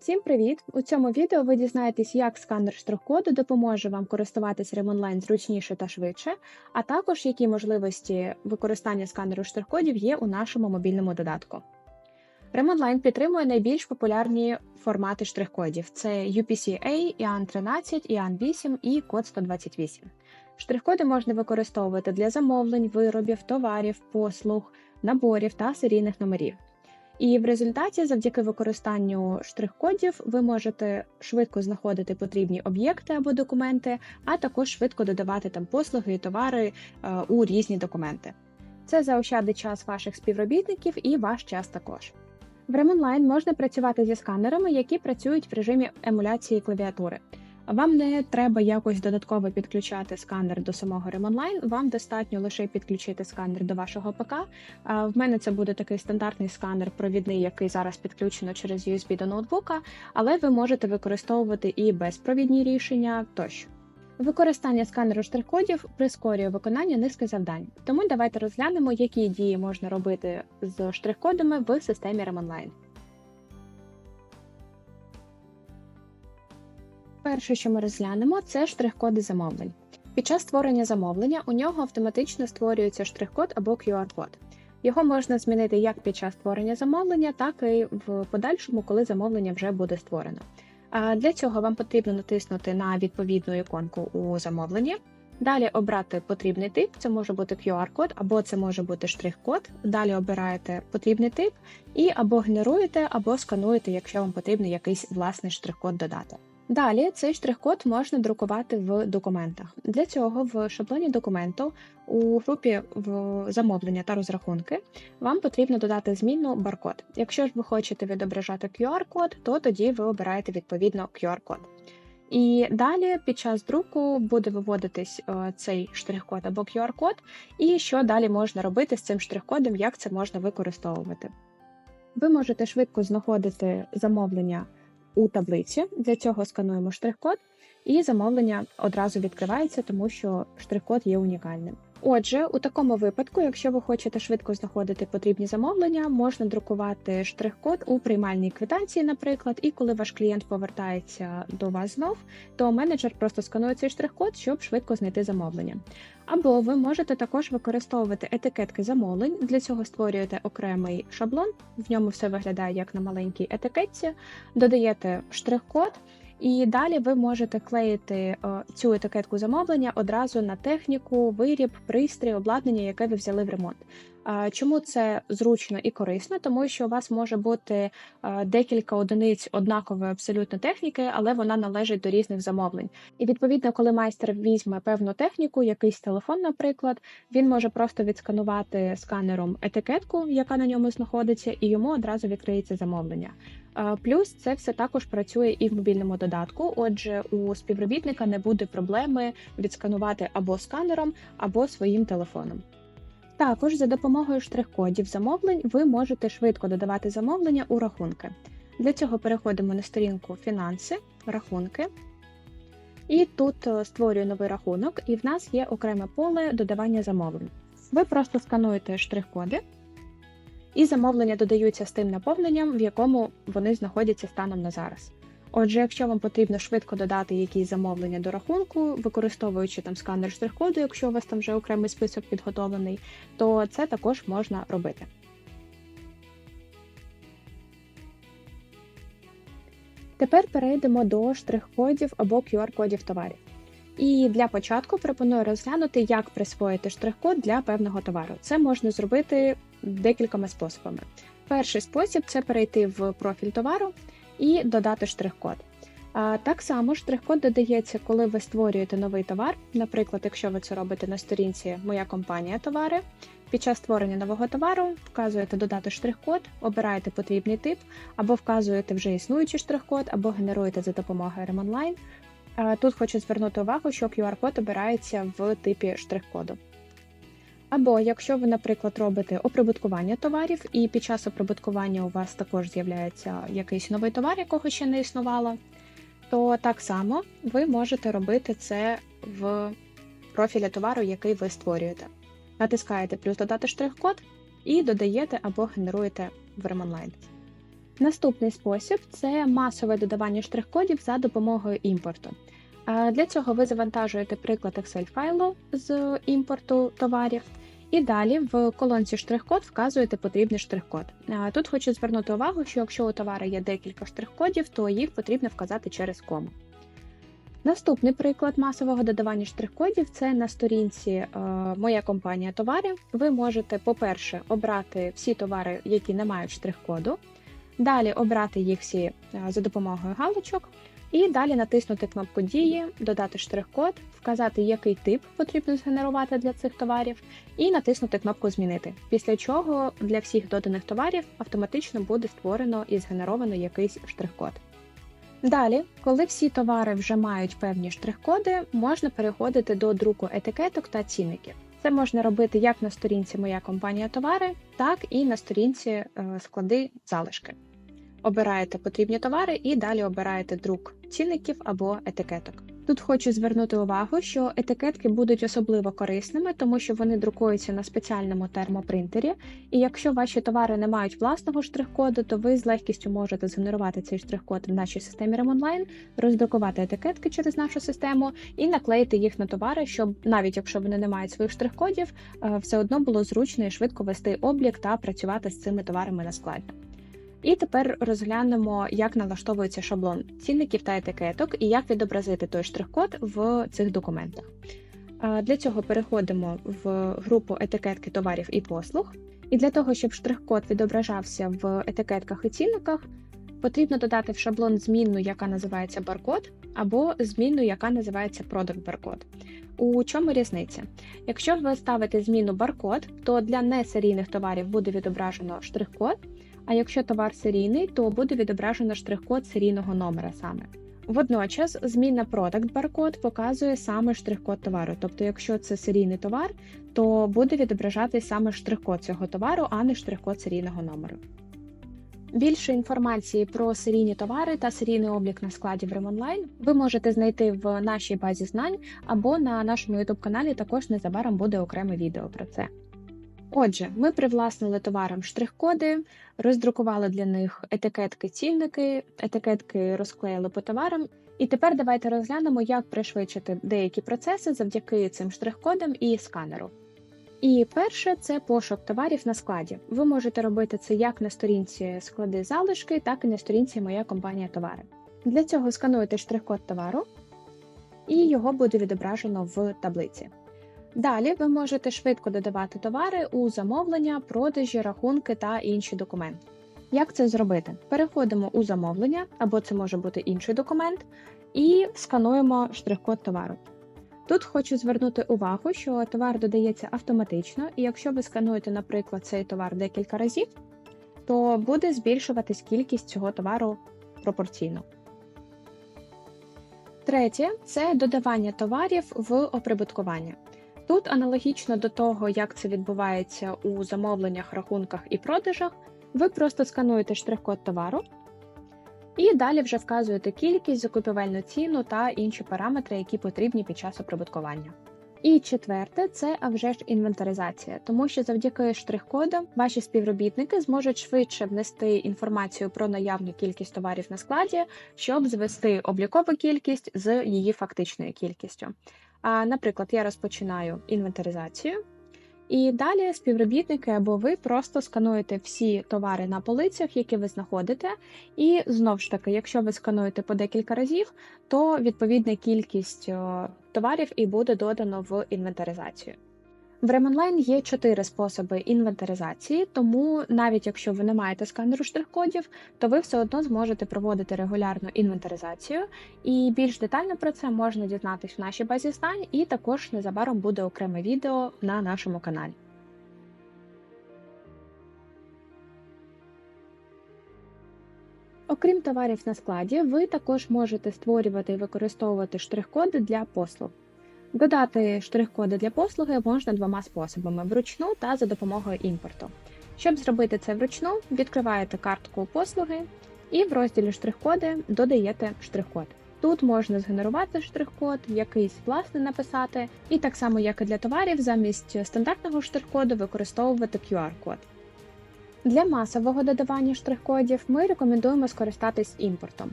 Всім привіт! У цьому відео ви дізнаєтесь, як сканер штрих-коду допоможе вам користуватись Ремонлайн зручніше та швидше, а також які можливості використання сканеру штрих-кодів є у нашому мобільному додатку. Ремонлайн підтримує найбільш популярні формати штрих-кодів: це UPC-A, IAN 13, IAN 8 і код 128. Штрих-коди можна використовувати для замовлень, виробів, товарів, послуг, наборів та серійних номерів. І в результаті, завдяки використанню штрих-кодів, ви можете швидко знаходити потрібні об'єкти або документи, а також швидко додавати там послуги і товари е, у різні документи. Це заощадить час ваших співробітників і ваш час також. В Remонline можна працювати зі сканерами, які працюють в режимі емуляції клавіатури. Вам не треба якось додатково підключати сканер до самого Remonline, Вам достатньо лише підключити сканер до вашого ПК. В мене це буде такий стандартний сканер провідний, який зараз підключено через USB до ноутбука, але ви можете використовувати і безпровідні рішення тощо. Використання сканеру штрих-кодів прискорює виконання низки завдань. Тому давайте розглянемо, які дії можна робити з штрих-кодами в системі Remonline. Перше, що ми розглянемо, це штрих-коди замовлень. Під час створення замовлення у нього автоматично створюється штрих-код або QR-код. Його можна змінити як під час створення замовлення, так і в подальшому, коли замовлення вже буде створено. Для цього вам потрібно натиснути на відповідну іконку у замовленні. Далі обрати потрібний тип, це може бути QR-код, або це може бути штрих-код. Далі обираєте потрібний тип і або генеруєте, або скануєте, якщо вам потрібно якийсь власний штрих-код додати. Далі цей штрих-код можна друкувати в документах. Для цього в шаблоні документу у групі в замовлення та розрахунки вам потрібно додати змінну баркод. Якщо ж ви хочете відображати QR-код, то тоді ви обираєте відповідно QR-код. І далі під час друку буде виводитись е, цей штрих-код або QR-код, і що далі можна робити з цим штрих-кодом, як це можна використовувати. Ви можете швидко знаходити замовлення у таблиці. Для цього скануємо штрих-код, і замовлення одразу відкривається, тому що штрих-код є унікальним. Отже, у такому випадку, якщо ви хочете швидко знаходити потрібні замовлення, можна друкувати штрих-код у приймальній квитанції, наприклад, і коли ваш клієнт повертається до вас знов, то менеджер просто сканує цей штрих-код, щоб швидко знайти замовлення. Або ви можете також використовувати етикетки замовлень. Для цього створюєте окремий шаблон, в ньому все виглядає як на маленькій етикетці, додаєте штрих-код. І далі ви можете клеїти е, цю етикетку замовлення одразу на техніку, виріб, пристрій, обладнання, яке ви взяли в ремонт. Чому це зручно і корисно? Тому що у вас може бути декілька одиниць однакової абсолютно техніки, але вона належить до різних замовлень. І відповідно, коли майстер візьме певну техніку, якийсь телефон, наприклад, він може просто відсканувати сканером етикетку, яка на ньому знаходиться, і йому одразу відкриється замовлення. Плюс це все також працює і в мобільному додатку. Отже, у співробітника не буде проблеми відсканувати або сканером, або своїм телефоном. Також за допомогою штрих-кодів замовлень ви можете швидко додавати замовлення у рахунки. Для цього переходимо на сторінку Фінанси, рахунки. І тут е, створюю новий рахунок, і в нас є окреме поле додавання замовлень. Ви просто скануєте штрих-коди, і замовлення додаються з тим наповненням, в якому вони знаходяться станом на зараз. Отже, якщо вам потрібно швидко додати якісь замовлення до рахунку, використовуючи там сканер штрих-коду, якщо у вас там вже окремий список підготовлений, то це також можна робити. Тепер перейдемо до штрих-кодів або QR-кодів товарів. І для початку пропоную розглянути, як присвоїти штрих-код для певного товару. Це можна зробити декількома способами. Перший спосіб це перейти в профіль товару і додати штрих-код. Так само штрих-код додається, коли ви створюєте новий товар. Наприклад, якщо ви це робите на сторінці Моя компанія товари. Під час створення нового товару вказуєте додати штрих-код, обираєте потрібний тип, або вказуєте вже існуючий штрих-код, або генеруєте за допомогою Remonline. Тут хочу звернути увагу, що QR-код обирається в типі штрих-коду. Або якщо ви, наприклад, робите оприбуткування товарів, і під час оприбуткування у вас також з'являється якийсь новий товар, якого ще не існувало, то так само ви можете робити це в профілі товару, який ви створюєте. Натискаєте плюс додати штрих-код і додаєте або генеруєте в Remonline. Наступний спосіб це масове додавання штрих-кодів за допомогою імпорту. Для цього ви завантажуєте приклад Excel файлу з імпорту товарів, і далі в колонці штрих-код вказуєте потрібний штрих-код. Тут хочу звернути увагу, що якщо у товара є декілька штрих-кодів, то їх потрібно вказати через кому. Наступний приклад масового додавання штрих-кодів це на сторінці е, Моя компанія товарів. Ви можете, по-перше, обрати всі товари, які не мають штрих-коду. Далі обрати їх всі е, за допомогою галочок, і далі натиснути кнопку дії, додати штрих-код, вказати, який тип потрібно згенерувати для цих товарів, і натиснути кнопку Змінити. Після чого для всіх доданих товарів автоматично буде створено і згенеровано якийсь штрих-код. Далі, коли всі товари вже мають певні штрих-коди, можна переходити до друку етикеток та цінників. Це можна робити як на сторінці Моя компанія товари, так і на сторінці е, склади залишки. Обираєте потрібні товари і далі обираєте друк цінників або етикеток. Тут хочу звернути увагу, що етикетки будуть особливо корисними, тому що вони друкуються на спеціальному термопринтері, і якщо ваші товари не мають власного штрих-коду, то ви з легкістю можете згенерувати цей штрих-код в нашій системі Ремонлайн, роздрукувати етикетки через нашу систему і наклеїти їх на товари, щоб навіть якщо вони не мають своїх штрих-кодів, е, все одно було зручно і швидко вести облік та працювати з цими товарами на складі. І тепер розглянемо, як налаштовується шаблон цінників та етикеток і як відобразити той штрих-код в цих документах. Для цього переходимо в групу етикетки товарів і послуг. І для того, щоб штрих-код відображався в етикетках і цінниках, потрібно додати в шаблон змінну, яка називається баркод, або змінну, яка називається Product Barcode. У чому різниця? Якщо ви ставите зміну баркод, то для несерійних товарів буде відображено штрих-код. А якщо товар серійний, то буде відображено штрих-код серійного номера саме. Водночас, змінна Product Barcode показує саме штрих-код товару. Тобто, якщо це серійний товар, то буде відображати саме штрих-код цього товару, а не штрих-код серійного номеру. Більше інформації про серійні товари та серійний облік на складі в Ремонлайн ви можете знайти в нашій базі знань або на нашому youtube каналі також незабаром буде окреме відео про це. Отже, ми привласнили товарам штрих-коди, роздрукували для них етикетки, цінники, етикетки розклеїли по товарам. І тепер давайте розглянемо, як пришвидшити деякі процеси завдяки цим штрих-кодам і сканеру. І перше це пошук товарів на складі. Ви можете робити це як на сторінці склади залишки, так і на сторінці Моя компанія товари. Для цього скануєте штрих-код товару, і його буде відображено в таблиці. Далі ви можете швидко додавати товари у замовлення, продажі, рахунки та інші документи. Як це зробити? Переходимо у замовлення, або це може бути інший документ, і скануємо штрих-код товару. Тут хочу звернути увагу, що товар додається автоматично, і якщо ви скануєте, наприклад, цей товар декілька разів, то буде збільшуватись кількість цього товару пропорційно. Третє це додавання товарів в оприбуткування. Тут аналогічно до того, як це відбувається у замовленнях, рахунках і продажах, ви просто скануєте штрих-код товару і далі вже вказуєте кількість, закупівельну ціну та інші параметри, які потрібні під час оприбуткування. І четверте, це а вже ж інвентаризація, тому що завдяки штрих-кодам ваші співробітники зможуть швидше внести інформацію про наявну кількість товарів на складі, щоб звести облікову кількість з її фактичною кількістю. А, Наприклад, я розпочинаю інвентаризацію, і далі співробітники або ви просто скануєте всі товари на полицях, які ви знаходите. І знову ж таки, якщо ви скануєте по декілька разів, то відповідна кількість товарів і буде додано в інвентаризацію. В Remondline є чотири способи інвентаризації, тому навіть якщо ви не маєте сканеру штрих-кодів, то ви все одно зможете проводити регулярну інвентаризацію. І більш детально про це можна дізнатись в нашій базі знань, і також незабаром буде окреме відео на нашому каналі. Окрім товарів на складі, ви також можете створювати і використовувати штрих-коди для послуг. Додати штрих-коди для послуги можна двома способами: вручну та за допомогою імпорту. Щоб зробити це вручну, відкриваєте картку послуги і в розділі штрих-коди додаєте штрих-код. Тут можна згенерувати штрих-код, якийсь власне написати, і так само, як і для товарів, замість стандартного штрих-коду використовувати QR-код. Для масового додавання штрих-кодів ми рекомендуємо скористатись імпортом.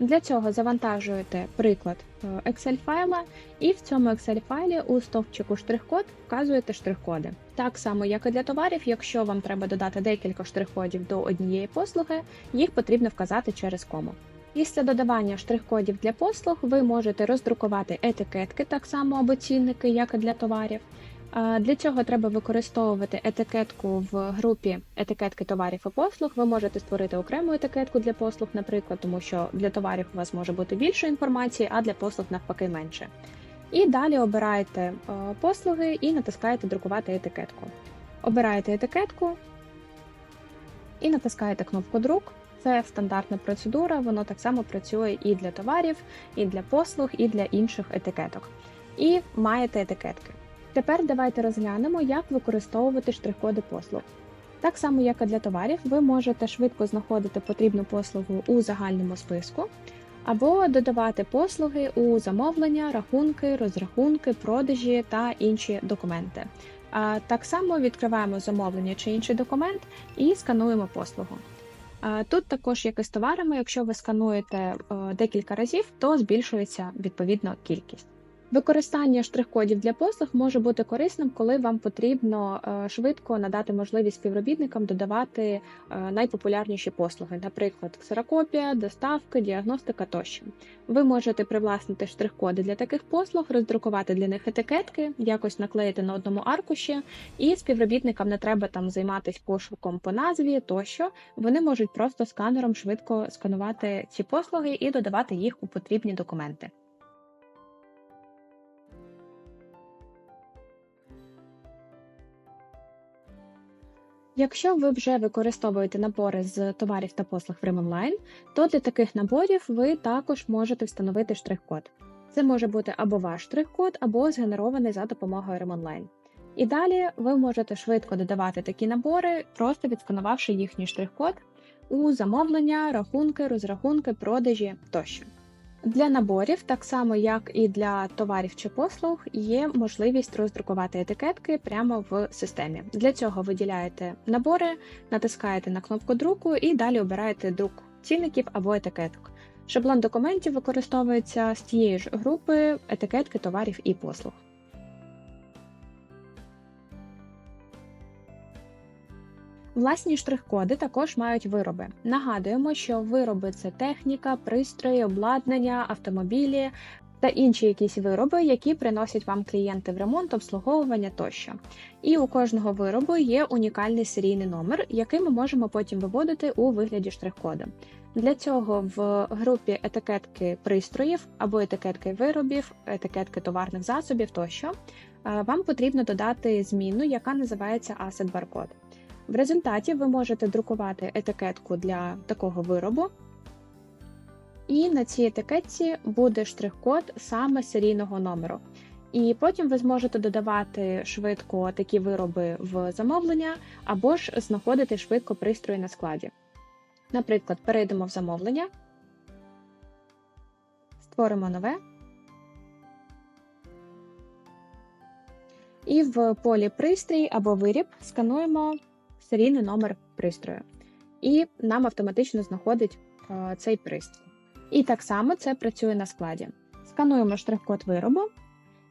Для цього завантажуєте приклад е, Excel файла, і в цьому Excel файлі у стовпчику штрих-код вказуєте штрих-коди. Так само, як і для товарів, якщо вам треба додати декілька штрих-кодів до однієї послуги, їх потрібно вказати через кому. Після додавання штрих-кодів для послуг ви можете роздрукувати етикетки так само або цінники, як і для товарів. Для цього треба використовувати етикетку в групі етикетки товарів і послуг. Ви можете створити окрему етикетку для послуг, наприклад, тому що для товарів у вас може бути більше інформації, а для послуг навпаки менше. І далі обираєте послуги і натискаєте Друкувати етикетку. Обираєте етикетку і натискаєте кнопку Друк. Це стандартна процедура, воно так само працює і для товарів, і для послуг, і для інших етикеток. І маєте етикетки. Тепер давайте розглянемо, як використовувати штрих-коди послуг. Так само, як і для товарів, ви можете швидко знаходити потрібну послугу у загальному списку, або додавати послуги у замовлення, рахунки, розрахунки, продажі та інші документи. Так само відкриваємо замовлення чи інший документ і скануємо послугу. Тут також, як і з товарами, якщо ви скануєте е, декілька разів, то збільшується відповідно кількість. Використання штрих-кодів для послуг може бути корисним, коли вам потрібно е, швидко надати можливість співробітникам додавати е, найпопулярніші послуги, наприклад, ксерокопія, доставка, діагностика тощо. Ви можете привласнити штрих-коди для таких послуг, роздрукувати для них етикетки, якось наклеїти на одному аркуші, і співробітникам не треба там займатися пошуком по назві тощо. Вони можуть просто сканером швидко сканувати ці послуги і додавати їх у потрібні документи. Якщо ви вже використовуєте набори з товарів та послуг в Rimonline, то для таких наборів ви також можете встановити штрих-код. Це може бути або ваш штрих-код, або згенерований за допомогою Rimонline. І далі ви можете швидко додавати такі набори, просто відсканувавши їхній штрих-код у замовлення, рахунки, розрахунки, продажі тощо. Для наборів, так само як і для товарів чи послуг, є можливість роздрукувати етикетки прямо в системі. Для цього виділяєте набори, натискаєте на кнопку друку і далі обираєте друк цінників або етикеток. Шаблон документів використовується з тієї ж групи етикетки товарів і послуг. Власні штрих-коди також мають вироби. Нагадуємо, що вироби це техніка, пристрої, обладнання, автомобілі та інші якісь вироби, які приносять вам клієнти в ремонт, обслуговування тощо. І у кожного виробу є унікальний серійний номер, який ми можемо потім виводити у вигляді штрих-коду. Для цього в групі етикетки пристроїв або етикетки виробів, етикетки товарних засобів тощо е, вам потрібно додати зміну, яка називається Asset Barcode. В результаті ви можете друкувати етикетку для такого виробу, і на цій етикетці буде штрих-код саме серійного номеру. І потім ви зможете додавати швидко такі вироби в замовлення, або ж знаходити швидко пристрої на складі. Наприклад, перейдемо в замовлення, створимо нове. І в полі пристрій або виріб скануємо серійний номер пристрою, і нам автоматично знаходить е, цей пристрій. І так само це працює на складі. Скануємо штрих-код виробу,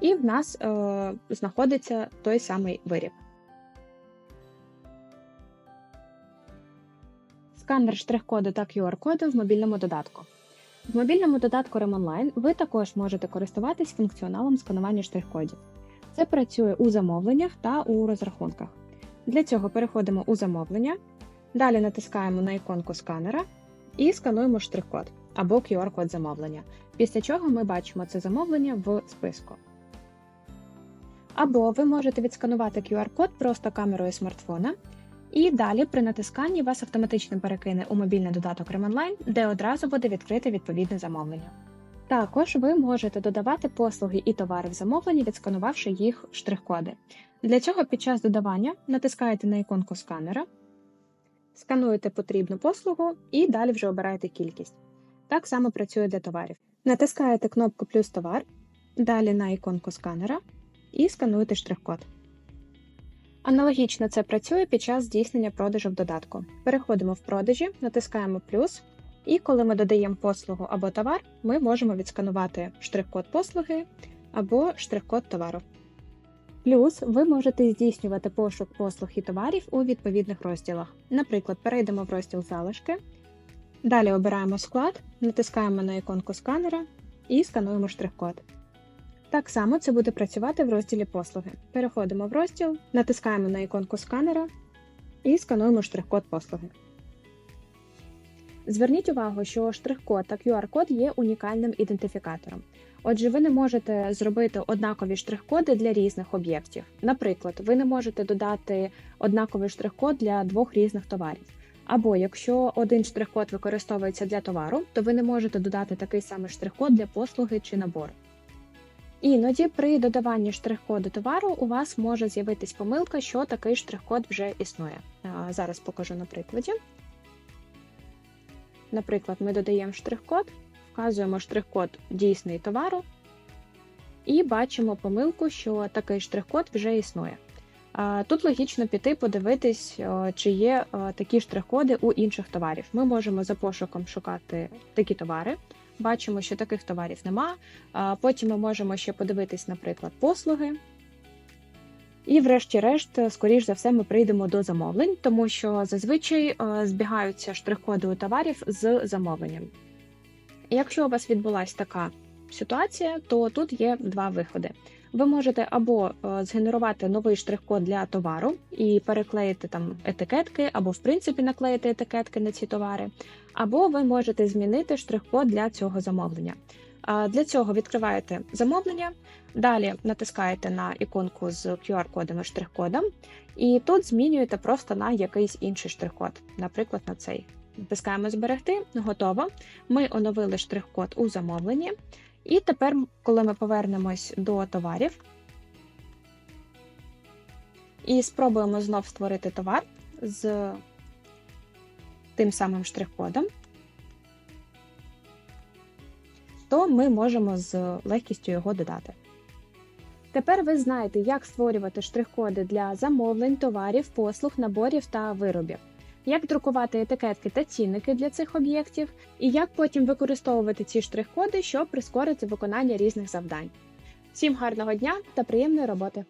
і в нас е, знаходиться той самий виріб. Сканер штрих-коду та QR-коду в мобільному додатку. В мобільному додатку RemOnline ви також можете користуватись функціоналом сканування штрих-кодів. Це працює у замовленнях та у розрахунках. Для цього переходимо у замовлення, далі натискаємо на іконку сканера і скануємо штрих-код або QR-код замовлення, після чого ми бачимо це замовлення в списку. Або ви можете відсканувати QR-код просто камерою смартфона, і далі при натисканні вас автоматично перекине у мобільний додаток Remonline, де одразу буде відкрите відповідне замовлення. Також ви можете додавати послуги і товари в замовленні, відсканувавши їх штрих-коди. Для цього під час додавання натискаєте на іконку сканера, скануєте потрібну послугу і далі вже обираєте кількість. Так само працює для товарів. Натискаєте кнопку плюс товар, далі на іконку сканера і скануєте штрих-код. Аналогічно це працює під час здійснення продажу в додатку. Переходимо в продажі, натискаємо плюс, і коли ми додаємо послугу або товар, ми можемо відсканувати штрих-код послуги або штрих-код товару. Плюс ви можете здійснювати пошук послуг і товарів у відповідних розділах. Наприклад, перейдемо в розділ залишки, далі обираємо склад, натискаємо на іконку сканера і скануємо штрих-код. Так само це буде працювати в розділі послуги. Переходимо в розділ, натискаємо на іконку сканера і скануємо штрих-код послуги. Зверніть увагу, що штрих-код та QR-код є унікальним ідентифікатором. Отже, ви не можете зробити однакові штрих-коди для різних об'єктів. Наприклад, ви не можете додати однаковий штрих-код для двох різних товарів. Або якщо один штрих-код використовується для товару, то ви не можете додати такий самий штрих-код для послуги чи набору. Іноді при додаванні штрих-коду товару у вас може з'явитись помилка, що такий штрих-код вже існує. Зараз покажу на прикладі. Наприклад, ми додаємо штрих-код, вказуємо штрих-код дійсний товару і бачимо помилку, що такий штрих-код вже існує. Тут логічно піти подивитись, чи є такі штрих-коди у інших товарів. Ми можемо за пошуком шукати такі товари. Бачимо, що таких товарів нема. Потім ми можемо ще подивитись, наприклад, послуги. І, врешті-решт, скоріш за все, ми прийдемо до замовлень, тому що зазвичай е, збігаються штрих-коди у товарів з замовленням. Якщо у вас відбулася така ситуація, то тут є два виходи. Ви можете або е, згенерувати новий штрих-код для товару і переклеїти там етикетки, або в принципі наклеїти етикетки на ці товари, або ви можете змінити штрих-код для цього замовлення. Для цього відкриваєте замовлення, далі натискаєте на іконку з QR-кодом і штрих-кодом, і тут змінюєте просто на якийсь інший штрих-код, наприклад, на цей. Натискаємо зберегти, готово. Ми оновили штрих-код у замовленні. І тепер, коли ми повернемось до товарів і спробуємо знов створити товар з тим самим штрих-кодом, то ми можемо з легкістю його додати. Тепер ви знаєте, як створювати штрих-коди для замовлень, товарів, послуг, наборів та виробів, як друкувати етикетки та цінники для цих об'єктів, і як потім використовувати ці штрих-коди, щоб прискорити виконання різних завдань. Всім гарного дня та приємної роботи!